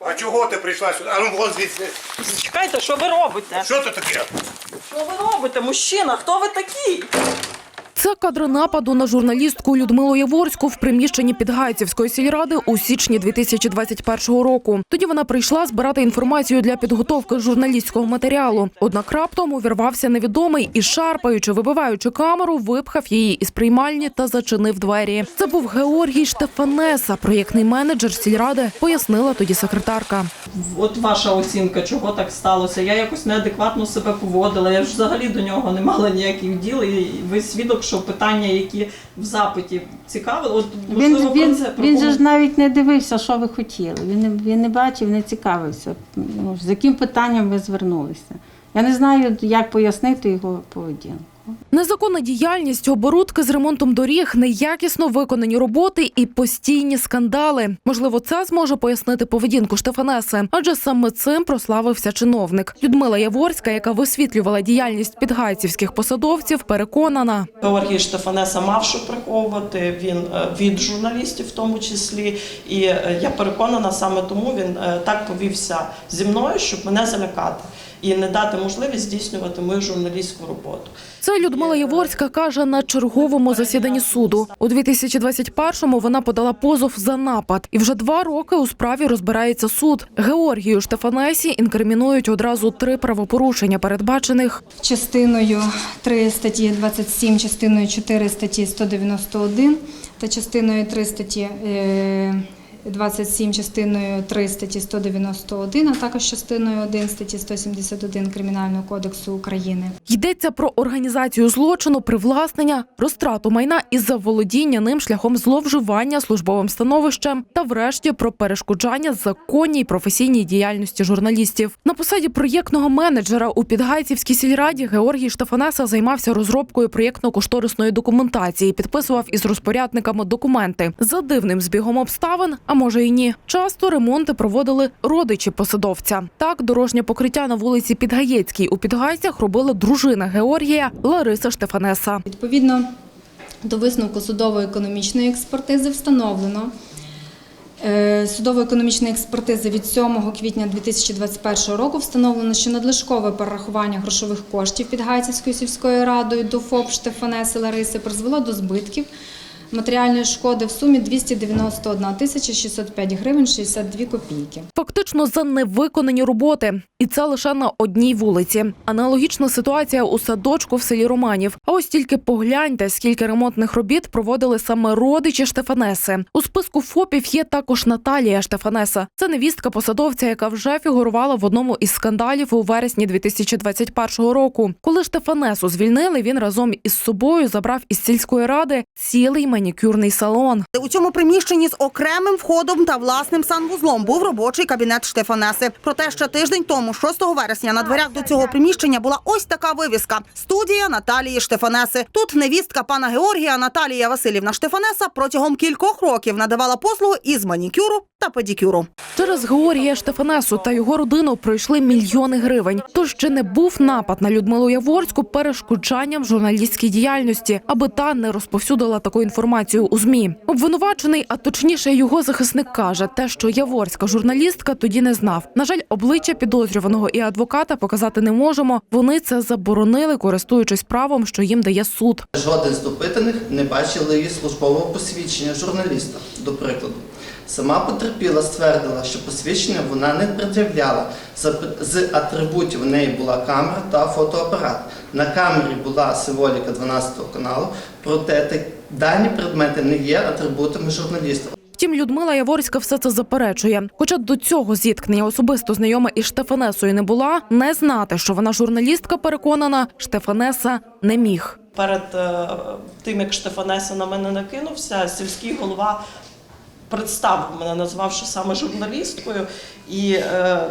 А чого ти прийшла сюди? А ну вон звідси. Чекайте, що ви робите? Що це таке? Що ви робите? Мужчина, хто ви такий? Це кадри нападу на журналістку Людмилу Яворську в приміщенні Підгайцівської сільради у січні 2021 року. Тоді вона прийшла збирати інформацію для підготовки журналістського матеріалу. Однак раптом увірвався невідомий і, шарпаючи, вибиваючи камеру, випхав її із приймальні та зачинив двері. Це був Георгій Штефанеса, проєктний менеджер сільради, пояснила тоді секретарка. От ваша оцінка, чого так сталося. Я якось неадекватно себе поводила. Я ж взагалі до нього не мала ніяких діл. І ви свідок, що питання, які в запиті цікавили, от Він, про він, це він же ж навіть не дивився, що ви хотіли. Він не, він не бачив, не цікавився. Ну, з яким питанням ви звернулися. Я не знаю, як пояснити його поведінку. Незаконна діяльність, оборудки з ремонтом доріг, неякісно виконані роботи і постійні скандали. Можливо, це зможе пояснити поведінку Штефанеси, адже саме цим прославився чиновник. Людмила Яворська, яка висвітлювала діяльність підгайцівських посадовців, переконана. Георгій Штефанеса мав що приховувати, він е, від журналістів в тому числі. І е, я переконана, саме тому він е, так повівся зі мною, щоб мене залякати і не дати можливість здійснювати мою журналістську роботу. Це Людмила Яворська каже на черговому засіданні суду. У 2021-му вона подала позов за напад, і вже два роки у справі розбирається суд. Георгію Штефанесі інкримінують одразу три правопорушення, передбачених частиною 3 статті 27, частиною 4 статті 191 та частиною 3 статті е, 27, частиною 3 статті 191, а також частиною 1 статті 171 Кримінального кодексу України. Йдеться про організацію злочину, привласнення, розтрату майна і заволодіння ним шляхом зловживання службовим становищем та, врешті, про перешкоджання законній професійній діяльності журналістів. На посаді проєктного менеджера у Підгайцівській сільраді Георгій Штефанеса займався розробкою проєктно-кошторисної документації, підписував із розпорядниками документи за дивним збігом обставин. Може і ні. Часто ремонти проводили родичі посадовця. Так, дорожнє покриття на вулиці Підгаєцькій у Підгайцях робила дружина Георгія Лариса Штефанеса. Відповідно до висновку судово-економічної експертизи встановлено. е, Судово-економічної експертизи від 7 квітня 2021 року встановлено, що надлишкове перерахування грошових коштів під Гайцівською сільською радою до ФОП Штефанеси Лариси призвело до збитків матеріальної шкоди в сумі 291 тисяча 605 гривень 62 копійки. Фактично за невиконані роботи, і це лише на одній вулиці. Аналогічна ситуація у садочку в селі Романів. А ось тільки погляньте, скільки ремонтних робіт проводили саме родичі Штефанеси. У списку ФОПів є також Наталія Штефанеса. Це невістка посадовця, яка вже фігурувала в одному із скандалів у вересні 2021 року. Коли Штефанесу звільнили, він разом із собою забрав із сільської ради цілий манікюрний салон. У цьому приміщенні з окремим входом та власним санвузлом був робочий кабінет Штефанеси. Проте ще тиждень тому, 6 вересня, на дверях до цього приміщення була ось така вивіска: студія Наталії Штефанеси. Тут невістка пана Георгія Наталія Васильівна Штефанеса протягом кількох років надавала послуги із манікюру та педикюру. Через Георгія Штефанесу та його родину пройшли мільйони гривень. Тож чи не був напад на Людмилу Яворську перешкоджанням журналістській діяльності, аби та не розповсюдила таку інформацію у змі. Обвинувачений, а точніше його захисник каже, те, що яворська журналістка тоді не знав. На жаль, обличчя підозрюваного і адвоката показати не можемо. Вони це заборонили, користуючись правом, що їм дає суд. Жоден з допитаних не бачили її службового посвідчення журналіста, до прикладу. Сама потерпіла ствердила, що посвідчення вона не пред'являла. З атрибутів в неї була камера та фотоапарат. На камері була символіка 12 каналу, проте дані предмети не є атрибутами журналіста. Втім, Людмила Яворська все це заперечує. Хоча до цього зіткнення особисто знайома із Штефанесою не була, не знати, що вона журналістка, переконана, Штефанеса не міг. Перед е, тим, як Штефанеса на мене накинувся, сільський голова представив мене, назвавши саме журналісткою. І е,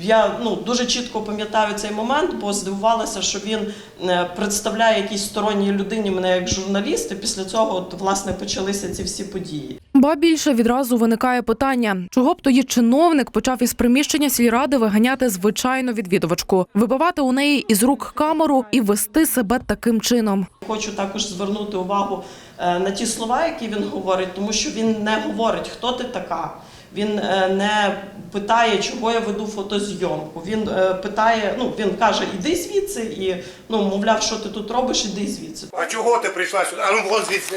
я ну, дуже чітко пам'ятаю цей момент, бо здивувалася, що він е, представляє якійсь сторонній людині мене як журналіст, і після цього от, власне почалися ці всі події. Ба більше відразу виникає питання, чого б тоді чиновник почав із приміщення сільради виганяти звичайну відвідувачку, вибивати у неї із рук камеру і вести себе таким чином. Хочу також звернути увагу е, на ті слова, які він говорить, тому що він не говорить, хто ти така. Він е, не питає, чого я веду фотозйомку. Він е, питає, ну він каже, іди звідси, і ну мовляв, що ти тут робиш, іди звідси. А чого ти прийшла сюди? А ну вон звідси.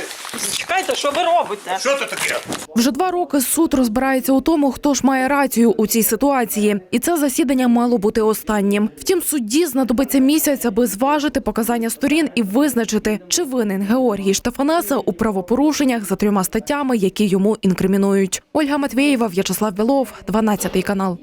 Чекайте, що ви робите? Що це таке? Вже два роки суд розбирається у тому, хто ж має рацію у цій ситуації, і це засідання мало бути останнім. Втім, судді знадобиться місяць, аби зважити показання сторін і визначити, чи винен Георгій Штефанеса у правопорушеннях за трьома статтями, які йому інкримінують. Ольга В'ячеслав Білов, 12 канал.